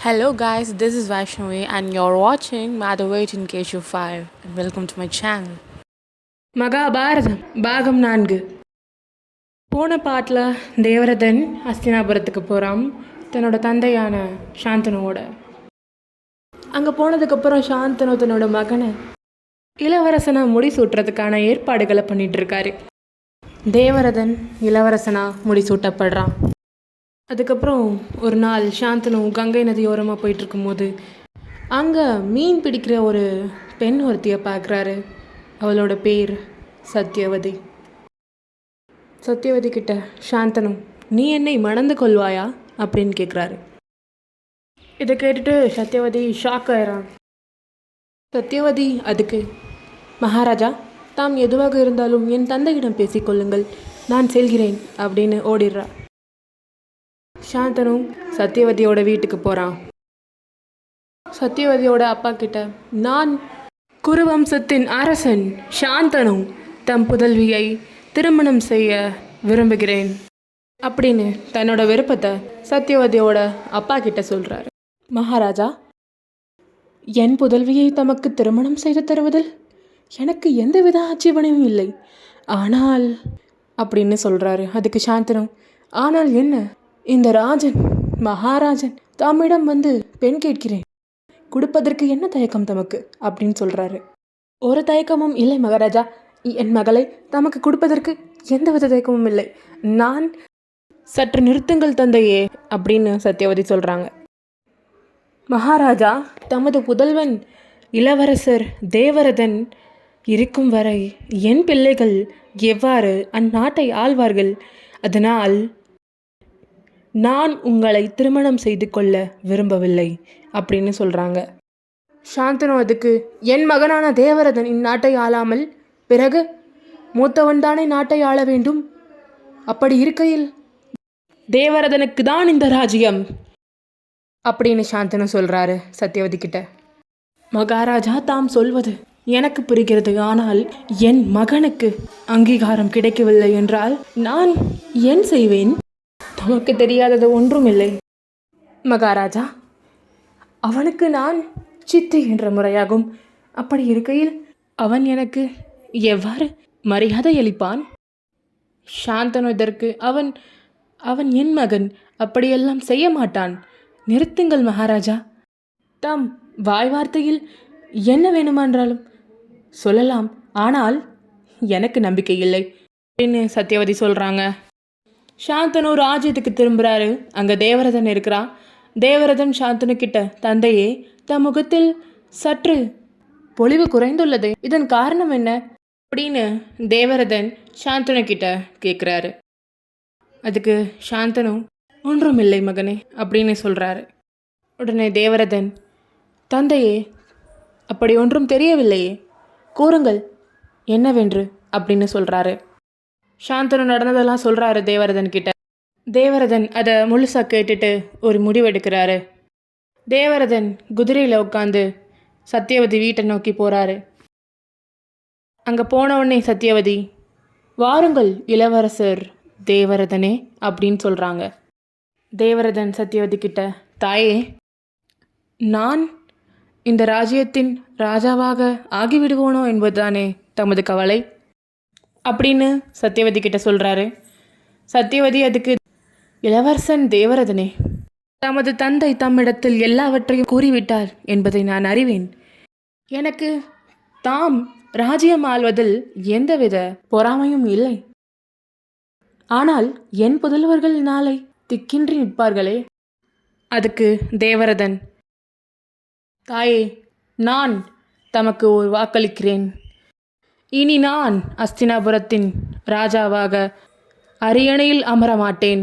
Hello, guys, this is Vaishnavi, and you're watching Madhavait in KSU5. And welcome to my channel. Mahabharatam பாகம் நான்கு போன பாட்டில் தேவரதன் அஸ்தினாபுரத்துக்கு போகிறான் தன்னோட தந்தையான சாந்தனுவோட அங்கே போனதுக்கப்புறம் சாந்தனு தன்னோட மகனை இளவரசனை முடிசூட்டுறதுக்கான ஏற்பாடுகளை பண்ணிகிட்ருக்காரு தேவரதன் இளவரசனா முடிசூட்டப்படுறான் அதுக்கப்புறம் ஒரு நாள் சாந்தனு கங்கை நதியோரமாக போயிட்டுருக்கும்போது அங்கே மீன் பிடிக்கிற ஒரு பெண் ஒருத்தியை பார்க்குறாரு. அவளோட பேர் சத்யவதி. சத்யவதி கிட்ட சாந்தனு நீ என்னை மணந்து கொள்வாயா? அப்படின்னு கேட்குறாரு இதை கேட்டுட்டு சத்யவதி ஷாக் ஆயிறான். சத்யவதி அதுக்கு மகாராஜா தாம் எதுவாக இருந்தாலும் என் தந்தையிடம் பேசிக்கொள்ளுங்கள் நான் செல்கிறேன் அப்படின்னு ஓடிடுறா. சாந்தனு சத்யவதியோட வீட்டுக்கு போகிறான் சத்யவதியோட அப்பா கிட்ட நான் குருவம்சத்தின் அரசன் சாந்தனு தம் புதல்வியை திருமணம் செய்ய விரும்புகிறேன் அப்படின்னு தன்னோட விருப்பத்தை சத்யவதியோட அப்பா கிட்ட சொல்கிறாரு மகாராஜா என் புதல்வியை தமக்கு திருமணம் செய்து தருவதில் எனக்கு எந்தவித ஆட்சேபனையும் இல்லை. ஆனால் அப்படின்னு சொல்கிறாரு அதுக்கு சாந்தனும் ஆனால் என்ன? இந்த ராஜன் மகாராஜன் தம்மிடம் வந்து பெண் கேட்கிறேன். கொடுப்பதற்கு என்ன தயக்கம் தமக்கு? அப்படின்னு சொல்கிறாரு ஒரு தயக்கமும் இல்லை மகாராஜா. என் மகளை தமக்கு கொடுப்பதற்கு எந்தவித தயக்கமும் இல்லை. நான் சற்று நிறுத்துங்கள் தந்தையே அப்படின்னு சத்யவதி சொல்கிறாங்க மகாராஜா தமது புதல்வன் இளவரசர் தேவரதன் இருக்கும் வரை என் பிள்ளைகள் எவ்வாறு அந்நாட்டை ஆழ்வார்கள் அதனால் நான் உங்களை திருமணம் செய்து கொள்ள விரும்பவில்லை அப்படின்னு சொல்கிறாங்க சாந்தனு அதுக்கு என் மகனான தேவரதன் இந்நாட்டை ஆளாமல் பிறகு மூத்தவன் தானே நாட்டை ஆள வேண்டும்? அப்படி இருக்கையில் தேவரதனுக்கு தான் இந்த ராஜ்யம் அப்படின்னு சாந்தனு சொல்கிறாரு சத்யவதி கிட்ட. மகாராஜா தாம் சொல்வது எனக்கு புரிகிறது. ஆனால் என் மகனுக்கு அங்கீகாரம் கிடைக்கவில்லை என்றால் நான் ஏன் செய்வேன்? உனக்கு தெரியாதது ஒன்றுமில்லை. மகாராஜா அவனுக்கு நான் சித்து என்ற முறையாகும். அப்படி இருக்கையில் அவன் எனக்கு எவ்வாறு மரியாதை அளிப்பான்? சாந்தனு இதற்கு அவன் அவன் என் மகன் அப்படியெல்லாம் செய்ய மாட்டான். நிறுத்துங்கள் மகாராஜா. தாம் வாய் வார்த்தையில் என்ன வேணுமென்றாலும் சொல்லலாம். ஆனால் எனக்கு நம்பிக்கை இல்லை. அப்படின்னு சத்யவதி சொல்கிறாங்க சாந்தனு ராஜ்யத்துக்கு திரும்புகிறாரு அங்கே தேவரதன் இருக்கிறான் தேவரதன் சாந்தனு கிட்ட தந்தையே தம் முகத்தில் சற்று பொலிவு குறைந்துள்ளது. இதன் காரணம் என்ன? அப்படின்னு தேவரதன் சாந்தனு கிட்ட கேட்குறாரு அதுக்கு சாந்தனு ஒன்றும் இல்லை மகனே அப்படின்னு சொல்கிறாரு உடனே தேவரதன் தந்தையே அப்படி ஒன்றும் தெரியவில்லையே. கூறுங்கள் என்னவென்று? அப்படின்னு சொல்கிறாரு சாந்தனு நடந்ததெல்லாம் சொல்கிறாரு தேவரதன் கிட்ட. தேவரதன் அதை முழுசாக கேட்டுட்டு ஒரு முடிவெடுக்கிறாரு. தேவரதன் குதிரையில் உட்காந்து சத்யவதி வீட்டை நோக்கி போகிறாரு அங்கே போன உடனே சத்யவதி வாருங்கள் இளவரசர் தேவரதனே அப்படின்னு சொல்கிறாங்க தேவரதன் சத்யவதி கிட்ட தாயே நான் இந்த ராஜ்யத்தின் ராஜாவாக ஆகிவிடுவோனோ என்பதுதானே தமது கவலை? அப்படின்னு சத்யவதி கிட்ட சொல்கிறாரு சத்யவதி அதுக்கு இளவரசன் தேவரதனே தமது தந்தை தம்மிடத்தில் எல்லாவற்றையும் கூறிவிட்டார் என்பதை நான் அறிவேன். எனக்கு தாம் ராஜ்யம் ஆள்வதில் எந்தவித பொறாமையும் இல்லை. ஆனால் என் புதல்வர்கள் நாளை திக்கின்றி நிற்பார்களே. அதுக்கு தேவரதன் தாயே நான் தமக்கு ஒரு வாக்களிக்கிறேன். இனி நான் அஸ்தினாபுரத்தின் ராஜாவாக அரியணையில் அமர மாட்டேன்